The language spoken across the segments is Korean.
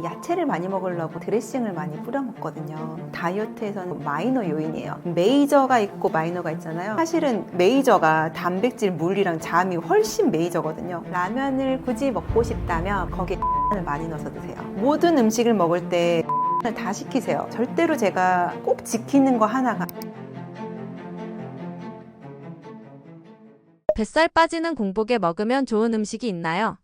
이 야채를 많이 먹으려고 드레싱을 많이 뿌려 먹거든요. 다이어트에서는 마이너 요인이에요. 메이저가 있고 마이너가 있잖아요. 사실은 메이저가 단백질, 물이랑 잠이 훨씬 메이저거든요. 라면을 굳이 먹고 싶다면 거기에 을 많이 넣어서 드세요. 모든 음식을 먹을 때 다 시키세요. 절대로 제가 꼭 지키는 거 하나가 뱃살 빠지는 공복에 먹으면 좋은 음식이 있나요?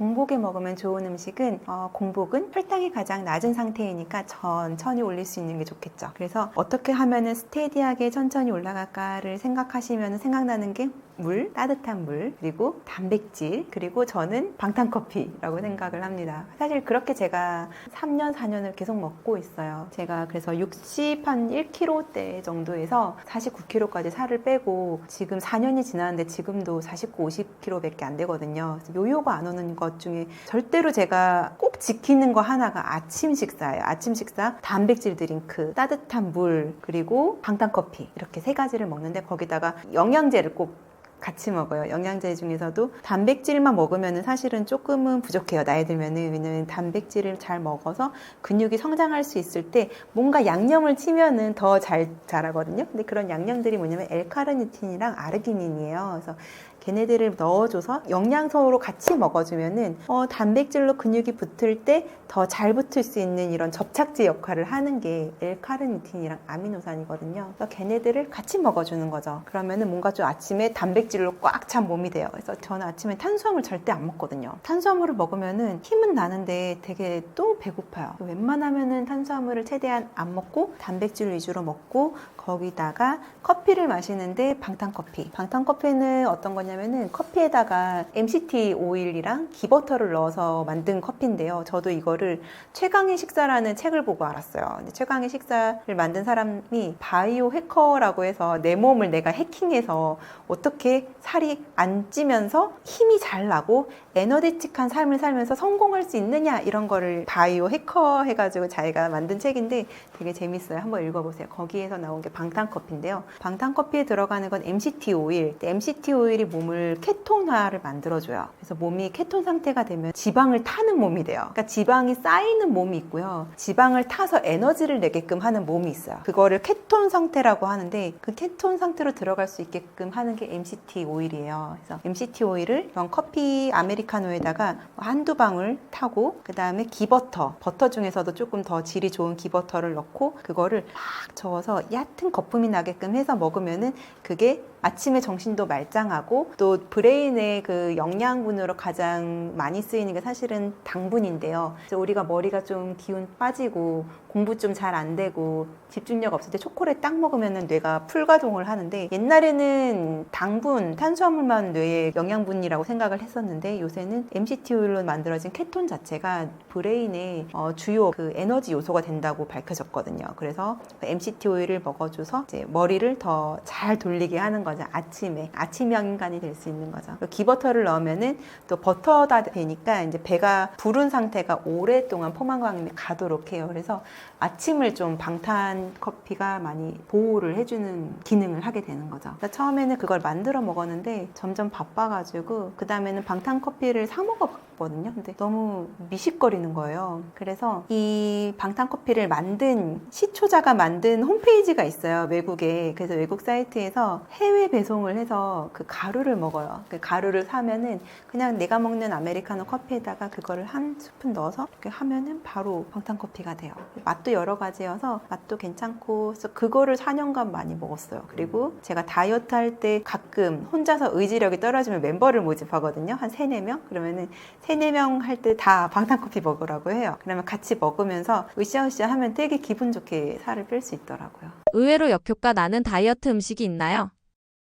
공복에 먹으면 좋은 음식은 어, 공복은 혈당이 가장 낮은 상태이니까 천천히 올릴 수 있는 게 좋겠죠. 그래서 어떻게 하면은 스테디하게 천천히 올라갈까를 생각하시면 생각나는 게 물, 따뜻한 물, 그리고 단백질, 그리고 저는 방탄커피라고 생각을 합니다. 사실 그렇게 제가 3년, 4년을 계속 먹고 있어요. 제가 그래서 60, 한 1kg대 정도에서 49kg까지 살을 빼고 지금 4년이 지났는데 지금도 49, 50kg밖에 안 되거든요. 요요가 안 오는 것 중에 절대로 제가 꼭 지키는 거 하나가 아침 식사예요. 아침 식사, 단백질 드링크, 따뜻한 물, 그리고 방탄커피 이렇게 세 가지를 먹는데 거기다가 영양제를 꼭 같이 먹어요. 영양제 중에서도 단백질만 먹으면 사실은 조금은 부족해요. 나이 들면은. 왜냐면 단백질을 잘 먹어서 근육이 성장할 수 있을 때 뭔가 양념을 치면은 더 잘 자라거든요. 근데 그런 양념들이 뭐냐면 엘카르니틴이랑 아르기닌이에요. 그래서 걔네들을 넣어줘서 영양소로 같이 먹어주면은 어, 단백질로 근육이 붙을 때 더 잘 붙을 수 있는 이런 접착제 역할을 하는 게 엘카르니틴이랑 아미노산이거든요. 그래서 걔네들을 같이 먹어주는 거죠. 그러면은 뭔가 좀 아침에 단백질로 꽉 찬 몸이 돼요. 그래서 저는 아침에 탄수화물 절대 안 먹거든요. 탄수화물을 먹으면은 힘은 나는데 되게 또 배고파요. 웬만하면은 탄수화물을 최대한 안 먹고 단백질 위주로 먹고 거기다가 커피를 마시는데 방탄 커피. 방탄 커피는 어떤 거냐 면은 커피에다가 MCT 오일이랑 기버터를 넣어서 만든 커피인데요. 저도 이거를 최강의 식사라는 책을 보고 알았어요. 최강의 식사를 만든 사람이 바이오 해커라고 해서 내 몸을 내가 해킹해서 어떻게 살이 안 찌면서 힘이 잘 나고 에너제틱한 삶을 살면서 성공할 수 있느냐 이런 거를 바이오 해커 해가지고 자기가 만든 책인데 되게 재밌어요. 한번 읽어보세요. 거기에서 나온 게 방탄 커피인데요. 방탄 커피에 들어가는 건 MCT 오일. MCT 오일이 몸을 케톤화를 만들어줘요. 그래서 몸이 케톤 상태가 되면 지방을 타는 몸이 돼요. 그러니까 지방이 쌓이는 몸이 있고요. 지방을 타서 에너지를 내게끔 하는 몸이 있어요. 그거를 케톤 상태라고 하는데 그 케톤 상태로 들어갈 수 있게끔 하는 게 MCT 오일이에요. 그래서 MCT 오일을 커피 아메리카노에다가 한두 방울 타고 그 다음에 기버터, 버터 중에서도 조금 더 질이 좋은 기버터를 넣고 그거를 막 저어서 얕은 거품이 나게끔 해서 먹으면은 그게 아침에 정신도 말짱하고 또 브레인의 그 영양분으로 가장 많이 쓰이는 게 사실은 당분인데요. 그래서 우리가 머리가 좀 기운 빠지고 공부 좀 잘 안 되고 집중력 없을 때 초콜릿 딱 먹으면 뇌가 풀가동을 하는데 옛날에는 당분, 탄수화물만 뇌의 영양분이라고 생각을 했었는데 요새는 MCT 오일로 만들어진 케톤 자체가 브레인의 어, 주요 그 에너지 요소가 된다고 밝혀졌거든요. 그래서 그 MCT 오일을 먹어줘서 머리를 더 잘 돌리게 하는 거 죠. 아침에 아침형 인간이 될 수 있는 거죠. 그리고 기버터를 넣으면은 또 버터다 되니까 이제 배가 부른 상태가 오랫동안 포만감이 가도록 해요. 그래서 아침을 좀 방탄 커피가 많이 보호를 해주는 기능을 하게 되는 거죠. 처음에는 그걸 만들어 먹었는데 점점 바빠가지고 그 다음에는 방탄 커피를 사 먹어 봤거든요. 근데 너무 미식거리는 거예요. 그래서 이 방탄 커피를 만든 시초자가 만든 홈페이지가 있어요. 외국에. 그래서 외국 사이트에서 해외 배송을 해서 그 가루를 먹어요. 그 가루를 사면은 그냥 내가 먹는 아메리카노 커피에다가 그거를 한 스푼 넣어서 이렇게 하면은 바로 방탄 커피가 돼요. 맛도 여러 가지여서 맛도 괜찮고 그래서 그거를 4년간 많이 먹었어요. 그리고 제가 다이어트 할 때 가끔 혼자서 의지력이 떨어지면 멤버를 모집하거든요. 한 3, 4명? 그러면은 3, 4명 할 때 다 방탄 커피 먹으라고 해요. 그러면 같이 먹으면서 으쌰으쌰 하면 되게 기분 좋게 살을 뺄 수 있더라고요. 의외로 역효과 나는 다이어트 음식이 있나요?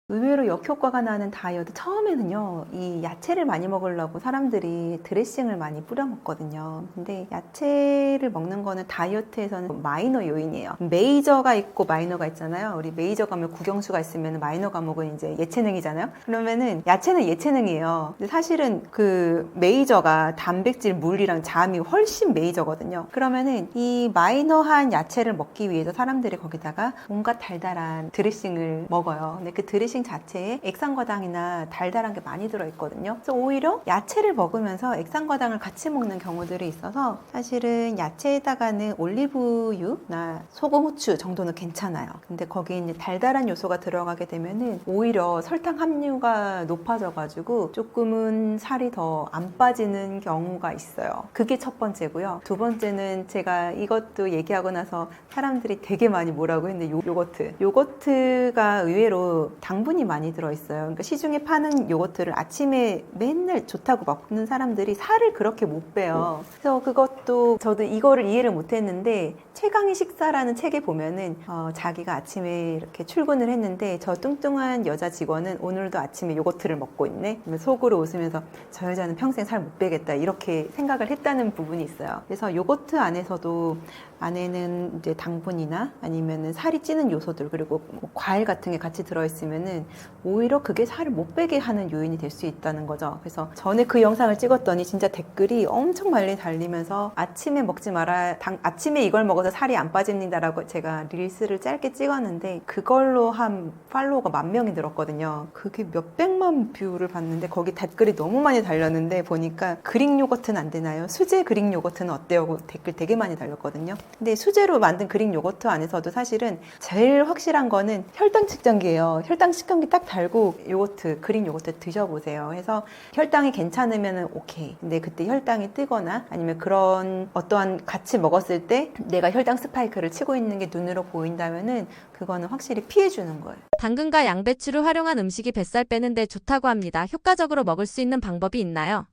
의외로 역효과가 나는 다이어트. 처음에는요 이 야채를 많이 먹으려고 사람들이 드레싱을 많이 뿌려 먹거든요. 근데 야채를 먹는 거는 다이어트에서는 마이너 요인이에요. 메이저가 있고 마이너가 있잖아요. 우리 메이저 과목 국영수가 있으면 마이너 과목은 이제 예체능이잖아요. 그러면은 야채는 예체능이에요. 근데 사실은 그 메이저가 단백질 물이랑 잠이 훨씬 메이저거든요. 그러면은 이 마이너한 야채를 먹기 위해서 사람들이 거기다가 온갖 달달한 드레싱을 먹어요. 근데 그 드레싱 드레싱 자체에 액상과당이나 달달한 게 많이 들어있거든요. 그래서 오히려 야채를 먹으면서 액상과당을 같이 먹는 경우들이 있어서 사실은 야채에다가는 올리브유나 소금, 후추 정도는 괜찮아요. 근데 거기에 이제 달달한 요소가 들어가게 되면은 오히려 설탕 함유가 높아져가지고 조금은 살이 더 안 빠지는 경우가 있어요. 그게 첫 번째고요. 두 번째는 제가 이것도 얘기하고 나서 사람들이 되게 많이 뭐라고 했는데 요, 요거트. 요거트가 의외로 당분 이 많이 들어있어요. 그러니까 시중에 파는 요거트를 아침에 맨날 좋다고 먹는 사람들이 살을 그렇게 못 빼요. 그래서 그것도 저도 이거를 이해를 못 했는데 최강의 식사라는 책에 보면은 어, 자기가 아침에 이렇게 출근을 했는데 저 뚱뚱한 여자 직원은 오늘도 아침에 요거트를 먹고 있네. 속으로 웃으면서 저 여자는 평생 살 못 빼겠다 이렇게 생각을 했다는 부분이 있어요. 그래서 요거트 안에서도 안에는 이제 당분이나 아니면은 살이 찌는 요소들 그리고 뭐 과일 같은 게 같이 들어있으면은 오히려 그게 살을 못 빼게 하는 요인이 될 수 있다는 거죠. 그래서 전에 그 영상을 찍었더니 진짜 댓글이 엄청 많이 달리면서 아침에 먹지 마라. 당, 아침에 이걸 먹어서 살이 안 빠집니다라고 제가 릴스를 짧게 찍었는데 그걸로 한 팔로워가 만 명이 늘었거든요. 그게 몇백만 뷰를 봤는데 거기 댓글이 너무 많이 달렸는데 보니까 그릭 요거트는 안 되나요? 수제 그릭 요거트는 어때요? 댓글 되게 많이 달렸거든요. 근데 수제로 만든 그릭 요거트 안에서도 사실은 제일 확실한 거는 혈당 측정기예요. 혈당 측정기 딱 달고 요거트, 그릭 요거트 드셔보세요. 해서 혈당이 괜찮으면 오케이. 근데 그때 혈당이 뜨거나 아니면 그런 어떠한 같이 먹었을 때 내가 혈당 스파이크를 치고 있는 게 눈으로 보인다면은 그거는 확실히 피해 주는 거예요. 당근과 양배추를 활용한 음식이 뱃살 빼는데 좋다고 합니다. 효과적으로 먹을 수 있는 방법이 있나요?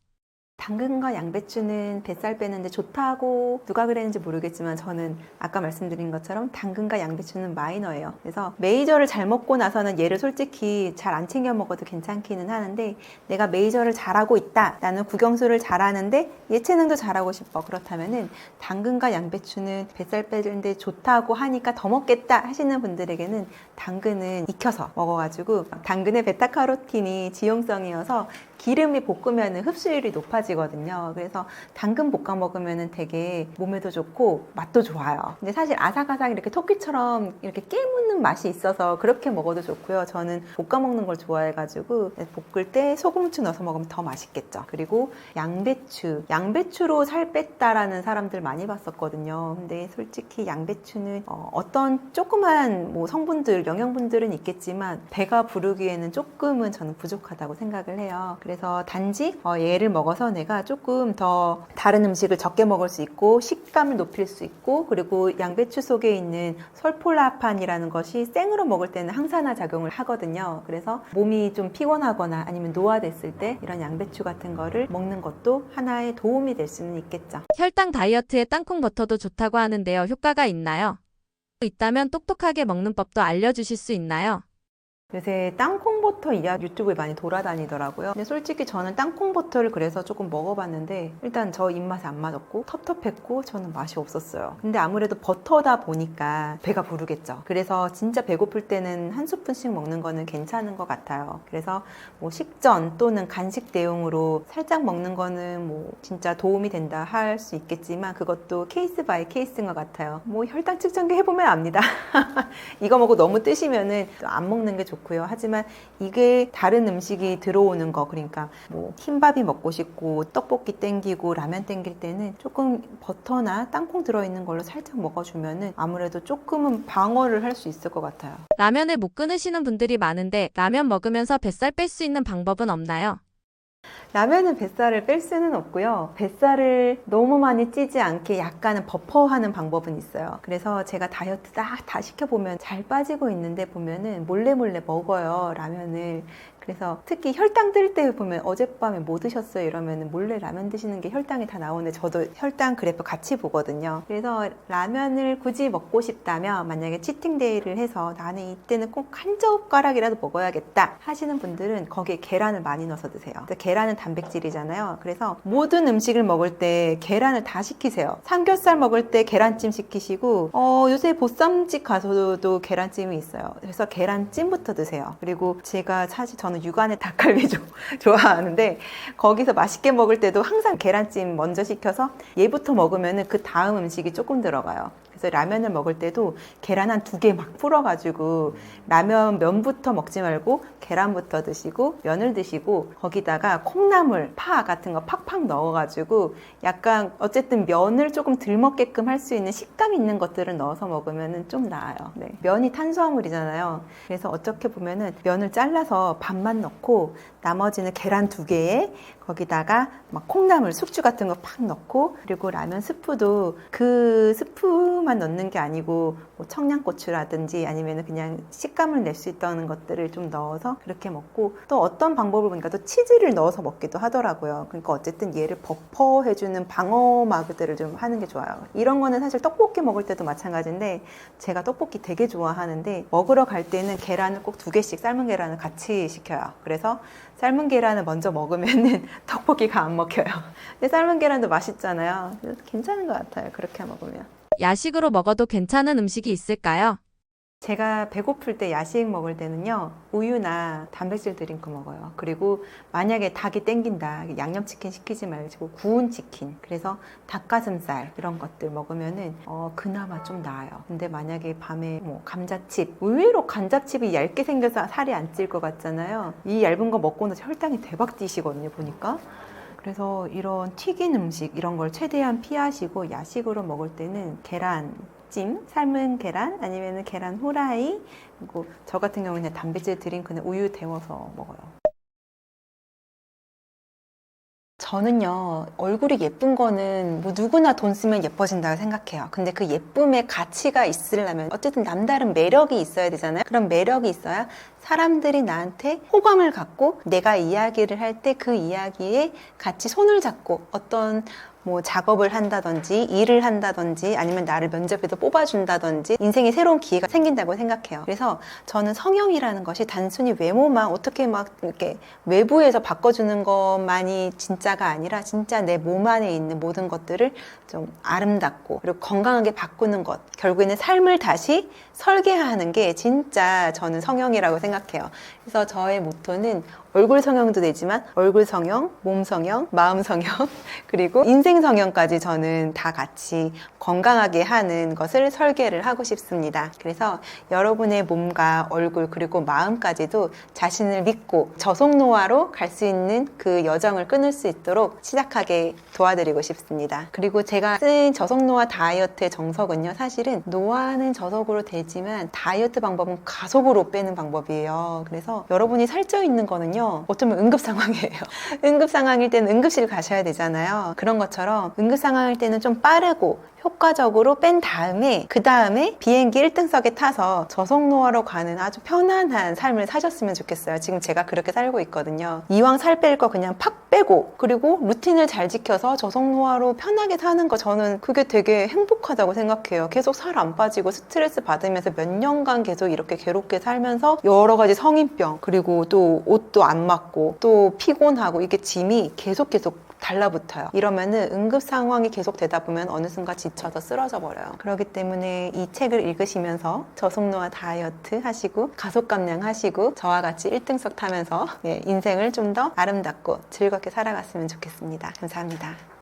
당근과 양배추는 뱃살 빼는데 좋다고 누가 그랬는지 모르겠지만 저는 아까 말씀드린 것처럼 당근과 양배추는 마이너예요. 그래서 메이저를 잘 먹고 나서는 얘를 솔직히 잘 안 챙겨 먹어도 괜찮기는 하는데 내가 메이저를 잘하고 있다. 나는 국영수를 잘하는데 예체능도 잘하고 싶어. 그렇다면은 당근과 양배추는 뱃살 빼는데 좋다고 하니까 더 먹겠다 하시는 분들에게는 당근은 익혀서 먹어가지고 당근의 베타카로틴이 지용성이어서 기름이 볶으면 흡수율이 높아지거든요. 그래서 당근 볶아 먹으면 되게 몸에도 좋고 맛도 좋아요. 근데 사실 아삭아삭 이렇게 토끼처럼 이렇게 깨무는 맛이 있어서 그렇게 먹어도 좋고요. 저는 볶아 먹는 걸 좋아해가지고 볶을 때 소금 후추 넣어서 먹으면 더 맛있겠죠. 그리고 양배추. 양배추로 살 뺐다라는 사람들 많이 봤었거든요. 근데 솔직히 양배추는 어, 어떤 조그만 뭐 성분들, 영양분들은 있겠지만 배가 부르기에는 조금은 저는 부족하다고 생각을 해요. 그래서 단지 어, 얘를 먹어서 내가 조금 더 다른 음식을 적게 먹을 수 있고 식감을 높일 수 있고 그리고 양배추 속에 있는 설폴라판이라는 것이 생으로 먹을 때는 항산화 작용을 하거든요. 그래서 몸이 좀 피곤하거나 아니면 노화됐을 때 이런 양배추 같은 거를 먹는 것도 하나의 도움이 될 수는 있겠죠. 혈당 다이어트에 땅콩 버터도 좋다고 하는데요. 효과가 있나요? 있다면 똑똑하게 먹는 법도 알려주실 수 있나요? 요새 땅콩버터 이야 유튜브에 많이 돌아다니더라고요. 근데 솔직히 저는 땅콩버터를 그래서 조금 먹어봤는데 일단 저 입맛에 안 맞았고 텁텁했고 저는 맛이 없었어요. 근데 아무래도 버터다 보니까 배가 부르겠죠. 그래서 진짜 배고플 때는 한 스푼씩 먹는 거는 괜찮은 것 같아요. 그래서 뭐 식전 또는 간식 대용으로 살짝 먹는 거는 뭐 진짜 도움이 된다 할 수 있겠지만 그것도 케이스 바이 케이스인 것 같아요. 뭐 혈당 측정기 해보면 압니다. 이거 먹고 너무 뜨시면은 안 먹는 게 좋고 요. 하지만 이게 다른 음식이 들어오는 거 그러니까 뭐 흰밥이 먹고 싶고 떡볶이 땡기고 라면 땡길 때는 조금 버터나 땅콩 들어있는 걸로 살짝 먹어주면은 아무래도 조금은 방어를 할 수 있을 것 같아요. 라면을 못 끊으시는 분들이 많은데 라면 먹으면서 뱃살 뺄 수 있는 방법은 없나요? 라면은 뱃살을 뺄 수는 없고요. 뱃살을 너무 많이 찌지 않게 약간은 버퍼하는 방법은 있어요. 그래서 제가 다이어트 딱 다 시켜보면 잘 빠지고 있는데 보면은 몰래 몰래 먹어요. 라면을. 그래서 특히 혈당 뜰 때 보면 어젯밤에 뭐 드셨어요? 이러면 몰래 라면 드시는 게 혈당이 다 나오는데 저도 혈당 그래프 같이 보거든요. 그래서 라면을 굳이 먹고 싶다면 만약에 치팅데이를 해서 나는 이때는 꼭 한 젓가락이라도 먹어야겠다 하시는 분들은 거기에 계란을 많이 넣어서 드세요. 계란은 단백질이잖아요. 그래서 모든 음식을 먹을 때 계란을 다 시키세요. 삼겹살 먹을 때 계란찜 시키시고 어, 요새 보쌈집 가서도 계란찜이 있어요. 그래서 계란찜부터 드세요. 그리고 제가 사실 저는 육안의 닭갈비 좀 좋아하는데 거기서 맛있게 먹을 때도 항상 계란찜 먼저 시켜서 얘부터 먹으면 그 다음 음식이 조금 들어가요. 그래서 라면을 먹을 때도 계란 한 두 개 막 풀어가지고 라면 면부터 먹지 말고 계란부터 드시고 면을 드시고 거기다가 콩나물, 파 같은 거 팍팍 넣어가지고 약간 어쨌든 면을 조금 덜 먹게끔 할 수 있는 식감 있는 것들을 넣어서 먹으면 좀 나아요. 네. 면이 탄수화물이잖아요. 그래서 어떻게 보면은 면을 잘라서 반만 넣고 나머지는 계란 두 개에 거기다가 막 콩나물, 숙주 같은 거 팍 넣고 그리고 라면 스프도 그 스프만 넣는 게 아니고 뭐 청양고추라든지 아니면 그냥 식감을 낼 수 있다는 것들을 좀 넣어서 그렇게 먹고 또 어떤 방법을 보니까 또 치즈를 넣어서 먹기도 하더라고요. 그러니까 어쨌든 얘를 버퍼해주는 방어막들을 좀 하는 게 좋아요. 이런 거는 사실 떡볶이 먹을 때도 마찬가지인데 제가 떡볶이 되게 좋아하는데 먹으러 갈 때는 계란을 꼭 두 개씩 삶은 계란을 같이 시켜요. 그래서 삶은 계란을 먼저 먹으면은 떡볶이가 안 먹혀요. 근데 삶은 계란도 맛있잖아요. 괜찮은 것 같아요. 그렇게 먹으면. 야식으로 먹어도 괜찮은 음식이 있을까요? 제가 배고플 때 야식 먹을 때는요 우유나 단백질 드링크 먹어요. 그리고 만약에 닭이 땡긴다 양념치킨 시키지 말고 구운 치킨 그래서 닭가슴살 이런 것들 먹으면은 어 그나마 좀 나아요. 근데 만약에 밤에 뭐 감자칩 의외로 감자칩이 얇게 생겨서 살이 안 찔 것 같잖아요. 이 얇은 거 먹고 나서 혈당이 대박 뛰시거든요 보니까. 그래서 이런 튀긴 음식 이런 걸 최대한 피하시고 야식으로 먹을 때는 계란 찜, 삶은 계란 아니면 계란 후라이 그리고 저 같은 경우는 단백질 드링크는 우유 데워서 먹어요. 저는요 얼굴이 예쁜 거는 뭐 누구나 돈 쓰면 예뻐진다고 생각해요 근데 그 예쁨의 가치가 있으려면 어쨌든 남다른 매력이 있어야 되잖아요 그런 매력이 있어야 사람들이 나한테 호감을 갖고 내가 이야기를 할 때 그 이야기에 같이 손을 잡고 어떤 뭐 작업을 한다든지 일을 한다든지 아니면 나를 면접에도 뽑아준다든지 인생에 새로운 기회가 생긴다고 생각해요. 그래서 저는 성형이라는 것이 단순히 외모만 어떻게 막 이렇게 외부에서 바꿔주는 것만이 진짜가 아니라 진짜 내 몸 안에 있는 모든 것들을 좀 아름답고 그리고 건강하게 바꾸는 것 결국에는 삶을 다시 설계하는 게 진짜 저는 성형이라고 생각해요. 그래서 저의 모토는 얼굴 성형도 되지만 얼굴 성형, 몸 성형, 마음 성형, 그리고 인생 성형까지 저는 다 같이 건강하게 하는 것을 설계를 하고 싶습니다. 그래서 여러분의 몸과 얼굴 그리고 마음까지도 자신을 믿고 저속 노화로 갈 수 있는 그 여정을 끊을 수 있도록 시작하게 도와드리고 싶습니다. 그리고 제가 쓴 저속 노화 다이어트의 정석은요, 사실은 노화는 저속으로 되지만 다이어트 방법은 가속으로 빼는 방법이에요. 그래서 여러분이 살쪄 있는 거는요, 어쩌면 응급 상황이에요. 응급 상황일 때는 응급실 가셔야 되잖아요. 그런 것처럼 응급 상황일 때는 좀 빠르고 효과적으로 뺀 다음에 그 다음에 비행기 1등석에 타서 저속노화로 가는 아주 편안한 삶을 사셨으면 좋겠어요. 지금 제가 그렇게 살고 있거든요. 이왕 살 뺄 거 그냥 팍 빼고 그리고 루틴을 잘 지켜서 저속노화로 편하게 사는 거 저는 그게 되게 행복하다고 생각해요. 계속 살 안 빠지고 스트레스 받으면서 몇 년간 계속 이렇게 괴롭게 살면서 여러 가지 성인병 그리고 또 옷도 안 맞고 또 피곤하고 이게 짐이 계속 계속 달라붙어요. 이러면은 응급 상황이 계속 되다 보면 어느 순간 지쳐서 쓰러져 버려요. 그렇기 때문에 이 책을 읽으시면서 저속노화 다이어트 하시고 가속 감량 하시고 저와 같이 1등석 타면서 예, 인생을 좀 더 아름답고 즐겁게 살아갔으면 좋겠습니다. 감사합니다.